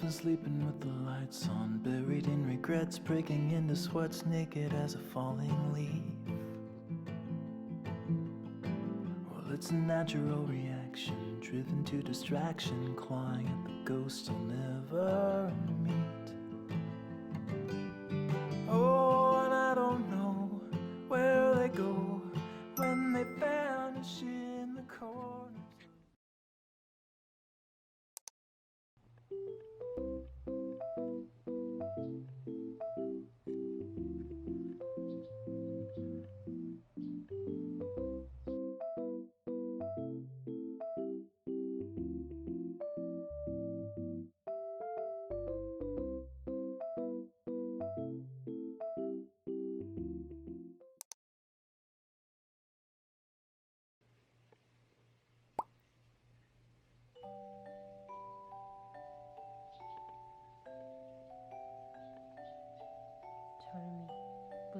been sleeping with the lights on, buried in regrets, breaking into sweats, naked as a falling leaf. Well, it's a natural reaction, driven to distraction, clawing at the ghost you'll never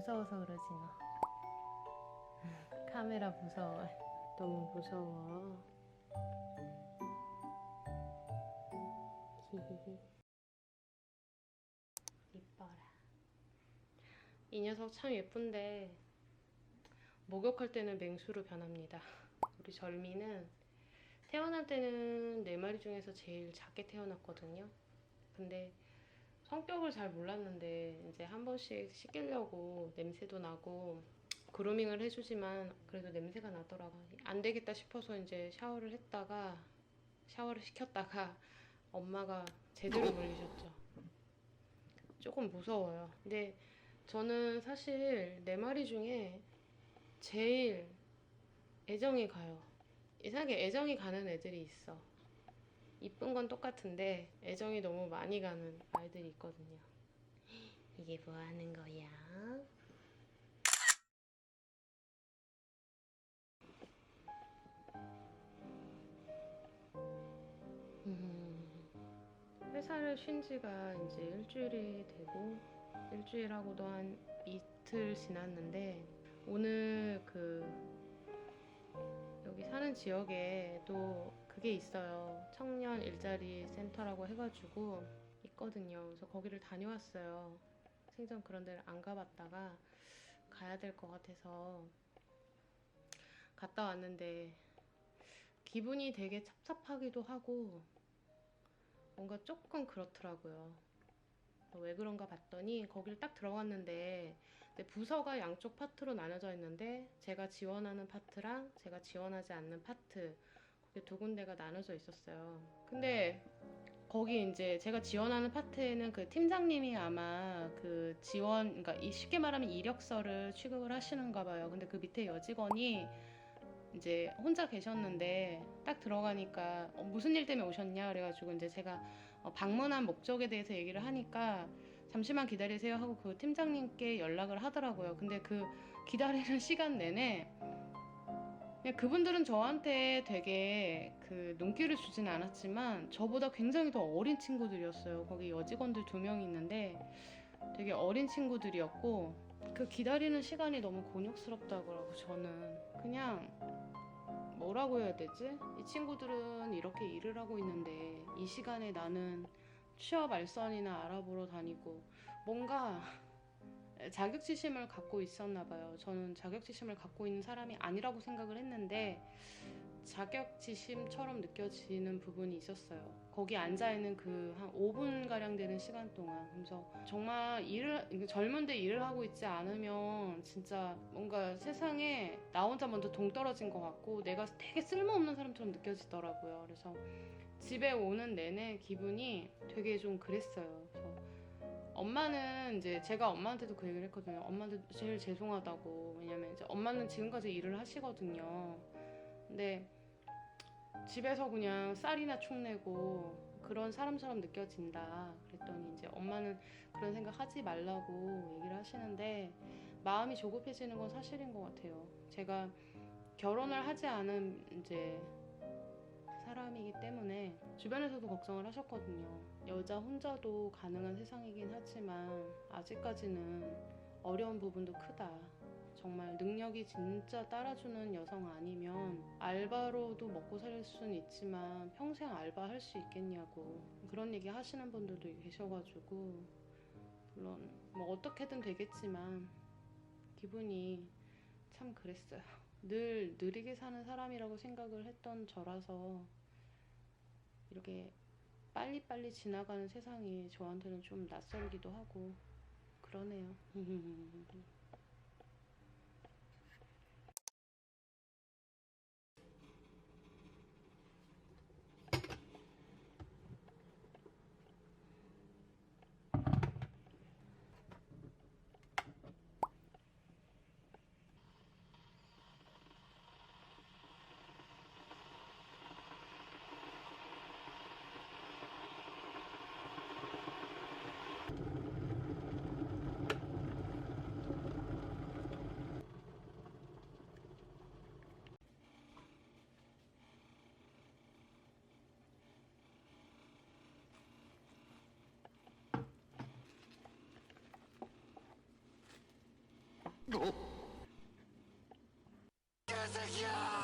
무서워서 그러지 너 카메라 무서워. 너무 무서워. 히히히 이뻐라. 이 녀석 참 예쁜데 목욕할 때는 맹수로 변합니다. 우리 절미는 태어날 때는 네 마리 중에서 제일 작게 태어났거든요. 근데 성격을 잘 몰랐는데 이제 한 번씩 씻기려고 냄새도 나고 그루밍을 해주지만 그래도 냄새가 나더라고. 안 되겠다 싶어서 이제 샤워를 했다가 샤워를 시켰다가 엄마가 제대로 물리셨죠. 조금 무서워요. 근데 저는 사실 네 마리 중에 제일 애정이 가요. 이상하게 애정이 가는 애들이 있어 이쁜 건 똑같은데 애정이 너무 많이 가는 아이들이 있거든요. 이게 뭐 하는 거야? 음, 회사를 쉰 지가 이제 일주일이 되고 일주일하고도 한 이틀 지났는데 오늘 그 여기 사는 지역에 또 그게 있어요. 청년 일자리 센터라고 해가지고 있거든요. 그래서 거기를 다녀왔어요. 생전 그런 데를 안 가봤다가 가야 될 것 같아서 갔다 왔는데 기분이 되게 찹찹하기도 하고 뭔가 조금 그렇더라고요. 왜 그런가 봤더니 거기를 딱 들어갔는데 내 부서가 양쪽 파트로 나눠져 있는데 제가 지원하는 파트랑 제가 지원하지 않는 파트 두 군데가 나눠져 있었어요. 근데 거기 이제 제가 지원하는 파트에는 그 팀장님이 아마 그 지원, 그러니까 이 쉽게 말하면 이력서를 취급을 하시는가 봐요. 근데 그 밑에 여직원이 이제 혼자 계셨는데 딱 들어가니까 어, 무슨 일 때문에 오셨냐 그래가지고 이제 제가 어, 방문한 목적에 대해서 얘기를 하니까 잠시만 기다리세요 하고 그 팀장님께 연락을 하더라고요. 근데 그 기다리는 시간 내내 그분들은 저한테 되게 그 눈길을 주진 않았지만 저보다 굉장히 더 어린 친구들이었어요. 거기 여직원들 두 명 있는데 되게 어린 친구들이었고 그 기다리는 시간이 너무 곤욕스럽다고 저는 그냥 뭐라고 해야 되지? 이 친구들은 이렇게 일을 하고 있는데 이 시간에 나는 취업 알선이나 알아보러 다니고 뭔가 자격지심을 갖고 있었나 봐요. 저는 자격지심을 갖고 있는 사람이 아니라고 생각을 했는데 자격지심처럼 느껴지는 부분이 있었어요. 거기 앉아 있는 그 한 5분 가량 되는 시간 동안 그래서 정말 일을 젊은데 일을 하고 있지 않으면 진짜 뭔가 세상에 나 혼자 먼저 동떨어진 것 같고 내가 되게 쓸모없는 사람처럼 느껴지더라고요. 그래서 집에 오는 내내 기분이 되게 좀 그랬어요. 엄마는 이제 제가 엄마한테도 그 얘기를 했거든요. 엄마한테 제일 죄송하다고. 왜냐면 이제 엄마는 지금까지 일을 하시거든요. 근데 집에서 그냥 쌀이나 축내고 그런 사람처럼 느껴진다. 그랬더니 이제 엄마는 그런 생각 하지 말라고 얘기를 하시는데 마음이 조급해지는 건 사실인 것 같아요. 제가 결혼을 하지 않은 이제 사람이기 때문에 주변에서도 걱정을 하셨거든요. 여자 혼자도 가능한 세상이긴 하지만 아직까지는 어려운 부분도 크다. 정말 능력이 진짜 따라주는 여성 아니면 알바로도 먹고 살 수는 있지만 평생 알바 할 수 있겠냐고 그런 얘기 하시는 분들도 계셔가지고 물론 뭐 어떻게든 되겠지만 기분이 참 그랬어요. 늘 느리게 사는 사람이라고 생각을 했던 저라서 이렇게 빨리빨리 지나가는 세상이 저한테는 좀 낯설기도 하고 그러네요. 宝石よ